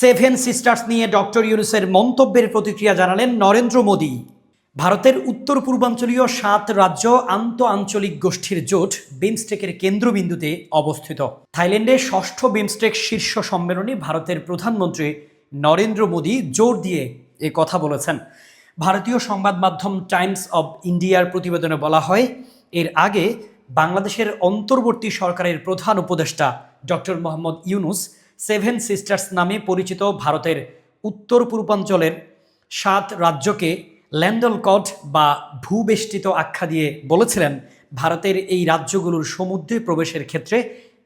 Seven sisters নিয়ে doctor ইউনুসের মন্তব্যের প্রতিক্রিয়া জানালেন নরেন্দ্র মোদী। ভারতের উত্তর পূর্বাঞ্চলীয় সাত রাজ্য আন্ত আঞ্চলিক গোষ্ঠীর জোট বিমস্টেকের কেন্দ্রবিন্দুতে অবস্থিত। থাইল্যান্ডে ষষ্ঠ বিমস্টেক শীর্ষ সম্মেলনে ভারতের প্রধানমন্ত্রী নরেন্দ্র মোদী জোর দিয়ে এ কথা বলেছেন। ভারতীয় সংবাদ মাধ্যম টাইমস অব ইন্ডিয়ার প্রতিবেদনে বলা হয়, এর আগে বাংলাদেশের অন্তর্বর্তী সরকারের প্রধান উপদেষ্টা doctor Muhammad Yunus seven sisters নামে পরিচিত ভারতের উত্তর পূর্বাঞ্চলের সাত রাজ্যকে ল্যান্ডল কট বা ভূবেষ্টিত আখ্যা দিয়ে বলেছিলেন, ভারতের এই রাজ্যগুলোর সমুদ্রে প্রবেশের ক্ষেত্রে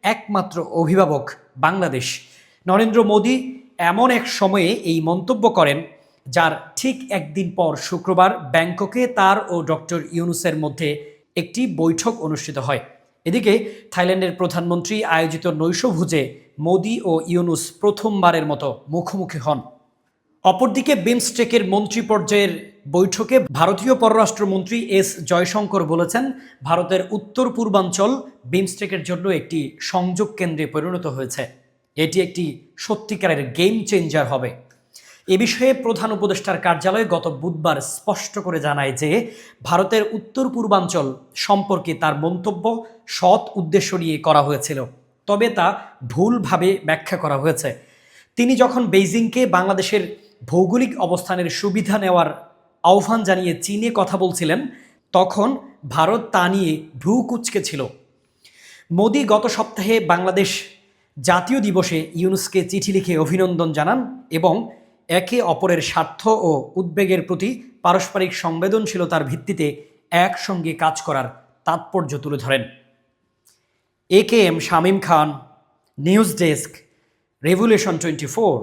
একমাত্র অভিভাবক বাংলাদেশ। নরেন্দ্র মোদী এমন এক সময়ে এই মন্তব্য করেন, যার ঠিক একদিন পর শুক্রবার ব্যাংককে তার ও ডক্টর ইউনুসের মধ্যে একটি বৈঠক অনুষ্ঠিত হয়। এদিকে থাইল্যান্ডের প্রধানমন্ত্রী আয়োজিত নৈশভোজে মোদি ও ইউনুস প্রথমবারের মতো মুখোমুখি হন। অপরদিকে বিমস্টেকের মন্ত্রী পর্যায়ের বৈঠকে ভারতীয় পররাষ্ট্রমন্ত্রী এস জয়শঙ্কর বলেছেন, ভারতের উত্তর পূর্বাঞ্চল বিমস্টেকের জন্য একটি সংযোগ কেন্দ্রে পরিণত হয়েছে। এটি একটি সত্যিকারের গেম চেঞ্জার হবে। এ বিষয়ে প্রধান উপদেষ্টার কার্যালয় গত বুধবার স্পষ্ট করে জানায় যে, ভারতের উত্তর পূর্বাঞ্চল সম্পর্কে তার মন্তব্য সৎ উদ্দেশ্য নিয়ে করা হয়েছিল। তবে তা ভুলভাবে ব্যাখ্যা করা হয়েছে। তিনি যখন বেইজিংকে বাংলাদেশের ভৌগোলিক অবস্থানের সুবিধা নেওয়ার আহ্বান জানিয়ে চীনে কথা বলছিলেন, তখন ভারত তা নিয়ে ভ্রু কুচকে ছিল। মোদি গত সপ্তাহে বাংলাদেশ জাতীয় দিবসে ইউনুসকে চিঠি লিখে অভিনন্দন জানান এবং একে অপরের স্বার্থ ও উদ্বেগের প্রতি পারস্পরিক সংবেদনশীলতার ভিত্তিতে একসঙ্গে কাজ করার তাৎপর্য তুলে ধরেন। A K M Shamim Khan news desk revolution twenty four